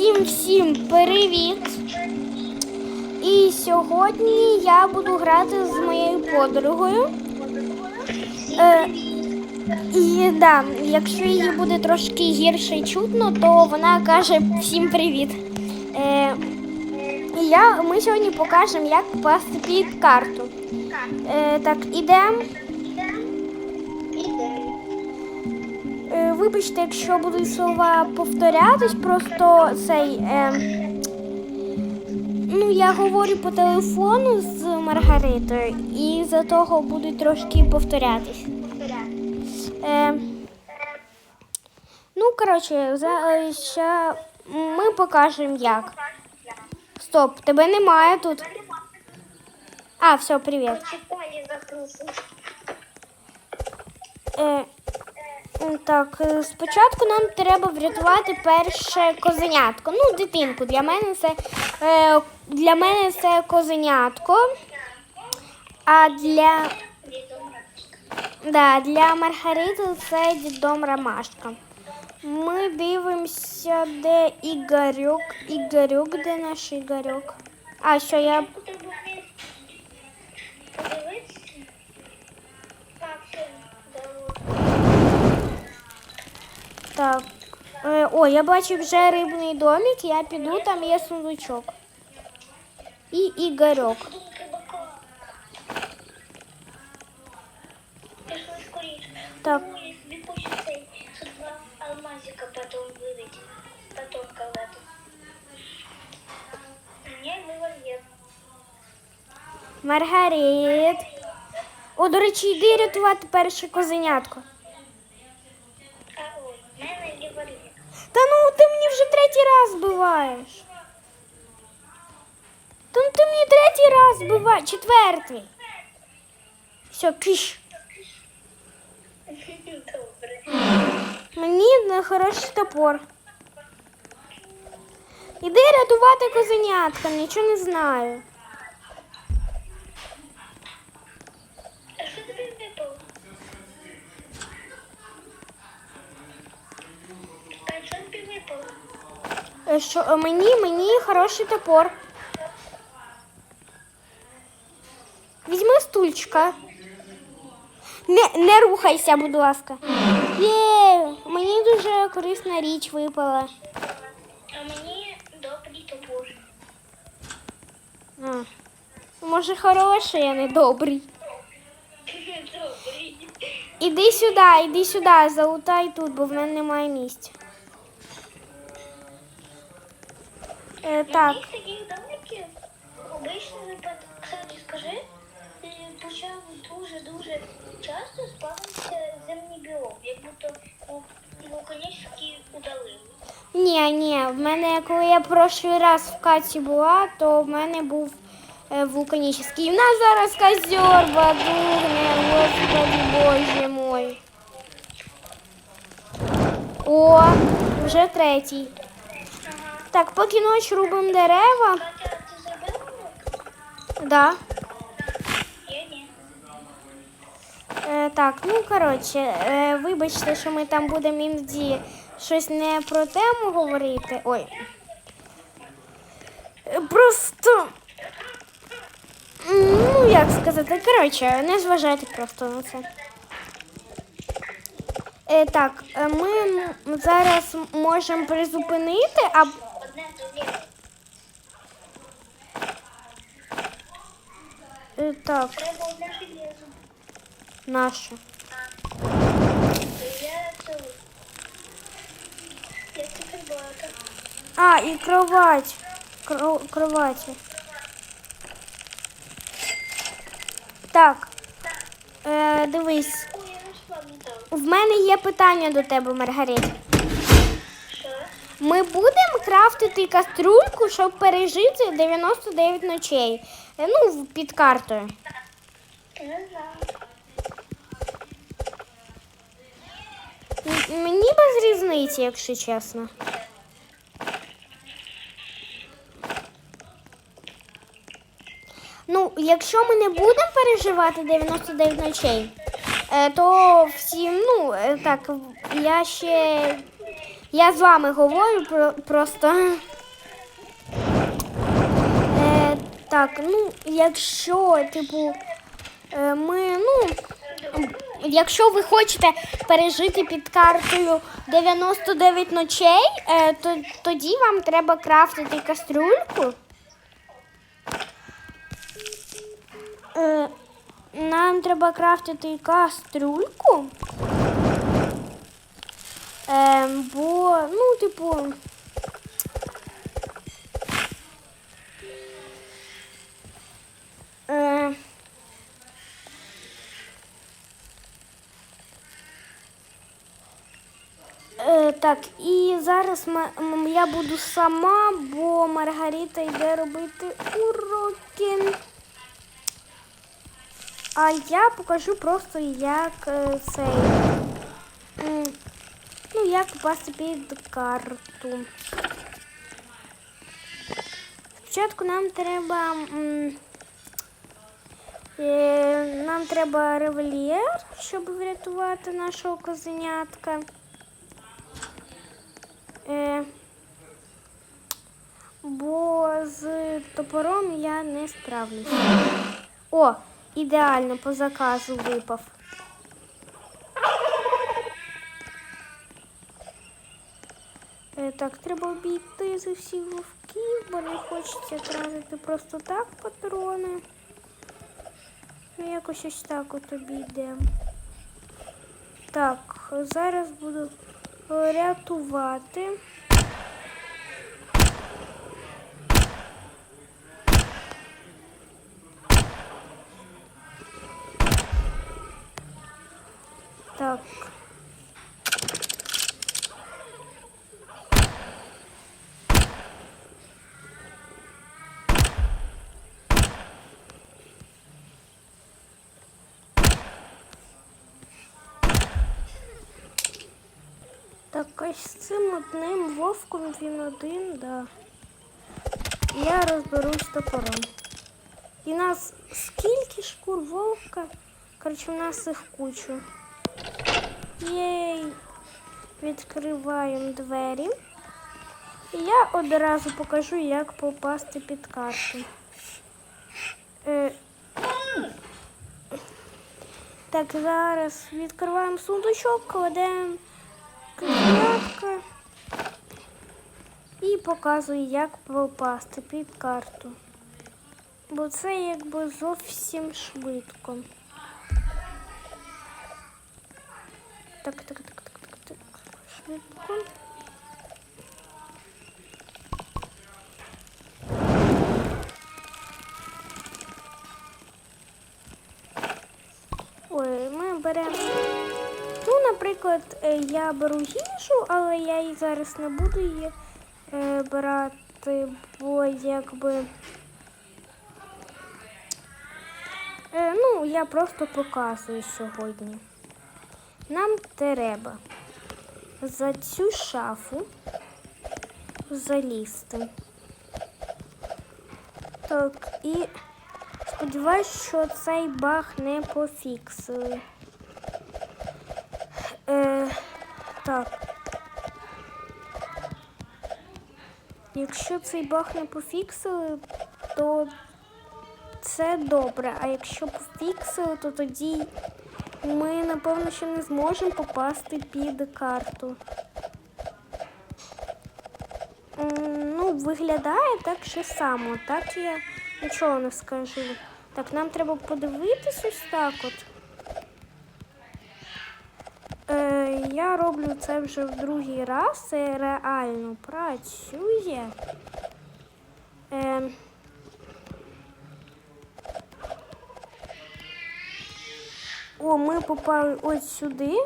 Всім всім привіт! І сьогодні я буду грати з моєю подругою. Е, і да, якщо її буде трошки гірше чутно, то вона каже всім привіт. Е, і я, ми сьогодні покажемо, як попасти під карту. Е, так, ідемо. Вибачте, якщо будуть слова повторятись, просто цей. Е, ну, я говорю по телефону з Маргаритою, і за того будуть трошки повторятись. Е, ну, коротше, за, ще ми покажемо як. Стоп, тебе немає тут. А, все, привіт. Е, так, е, спочатку нам треба врятувати перше козенятко. Ну, дитинку. Для мене це е, для мене це козенятко. А для, да, для Маргарити це дідом Ромашка. Ми дивимося, де Ігорюк. Ігорюк, де наш Ігорюк? А, що я. Подивитися. Подивитися. Так, все, Так. Е, о, я бачу вже рибний домик, я піду, там є сундучок. І Ігорьок. Так. Потом є. Маргарит. О, до речі, йди рятувати перше козенятко. Третій раз збиваєш. Та ну ти мені третій раз збиваєш, четвертий. Все, киш. Мені на хороший топор. Іди рятувати козенятка, нічого не знаю. А що? Е, Що е, мені, мені хороший топор. Візьми стульчика. Не, не рухайся, будь ласка. Є, мені дуже корисна річ випала. А мені добрий топор. А. Може, хороший, а не добрий. Добрий. Іди сюди, іди сюди, залутай тут, бо в мене немає місця. Е, так, Яких таких домиків обично випадок, скажи, почав дуже-дуже часто спавнитися земний біом, як будто вулканічні удалили. ні, ні, в мене, коли я прошлий раз в каті була, то в мене був е, вулканічний. У нас зараз козер бадурне, господи боже мой. О, вже третій. Так, поки ночі рубимо дерева. Да. Е, так, ну коротше, е, вибачте, що ми там будемо іноді щось не про тему говорити. Ой. Е, Просто. Ну, як сказати, коротше, не зважайте просто на це. Е, так, е, ми зараз можемо призупинити, а Одне так, Треба одне железо. наше. Я це... Я багато. А, і кровать. Кро- кроваті. Так. Е, дивись, в мене є питання до тебе, Маргарит. Ми будемо крафтити каструльку, щоб пережити 99 ночей. Е, Ну, під картою. Мені без різниці, якщо чесно. Ну, якщо ми не будемо переживати 99 ночей, е, то всі, ну, е, так, я ще. Я з вами говорю про просто. Е, Так, ну, якщо, типу, е, ми, ну, якщо ви хочете пережити під картою 99 ночей, е, то тоді вам треба крафтити кастрюльку. Е, Нам треба крафтити кастрюльку. Бо, ну, типу. Е, Е, так, і зараз я буду сама, бо Маргарита йде робити уроки. А я покажу просто, як е, цей. Як попасти під карту. Спочатку нам треба. е, Нам треба револьєр, щоб врятувати нашого козенятка. Е, бо з топором я не справлюся. О, ідеально по заказу випав. Так, треба обійти з усіх вовків, бо не хочеться тратити просто так патрони. Ну, якось ось так от обійдемо. Так, зараз буду рятувати. Так. Ось з цим одним вовком він один, да. Я розберусь топором. І нас скільки шкур вовка? Коротше, у нас їх кучу. Єй. Відкриваємо двері. І я одразу покажу, як попасти під карту. Е, так, зараз відкриваємо сундучок, кладемо кнопка і показую, як попасти під карту. Бо це якби зовсім швидко. Так, так, так, так, так, так. Швидко. Ой, ми беремо. Наприклад, е, я беру їжу, але я її зараз не буду її е, брати, бо якби. Е, ну, я просто показую сьогодні. Нам треба за цю шафу залізти. Так, і сподіваюсь, що цей баг не пофіксили. Е, так. Якщо цей баг не пофіксили, то це добре. А якщо пофіксили, то тоді ми, напевно, ще не зможемо попасти під карту. Ну, виглядає так же само, так я нічого не скажу. Так, нам треба подивитись ось так от. Е, я роблю це вже в другий раз, це реально працює. Е, о, ми попали ось сюди.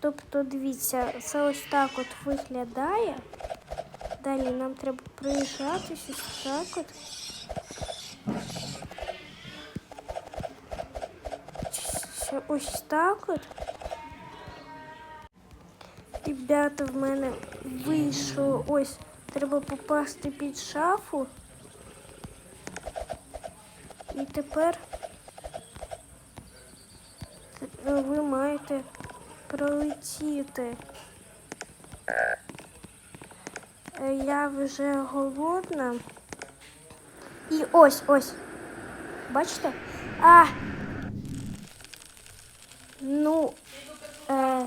Тобто, дивіться, це ось так от виглядає. Далі нам треба приїжджатись ось так от. Ось так от. Ребята, в мене вийшло ось. Треба попасти під шафу. І тепер ви маєте пролетіти. Я вже голодна. І ось, ось. Бачите? А. Ну. Е,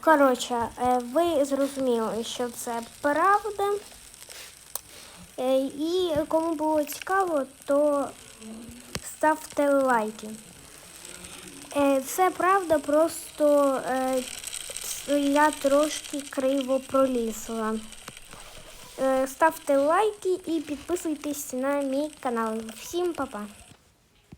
коротше, е, ви зрозуміли, що це правда. Е, і кому було цікаво, то ставте лайки. Е, це правда, просто я трошки криво пролізла. Ставте лайки і підписуйтесь на мій канал. Всім па-па!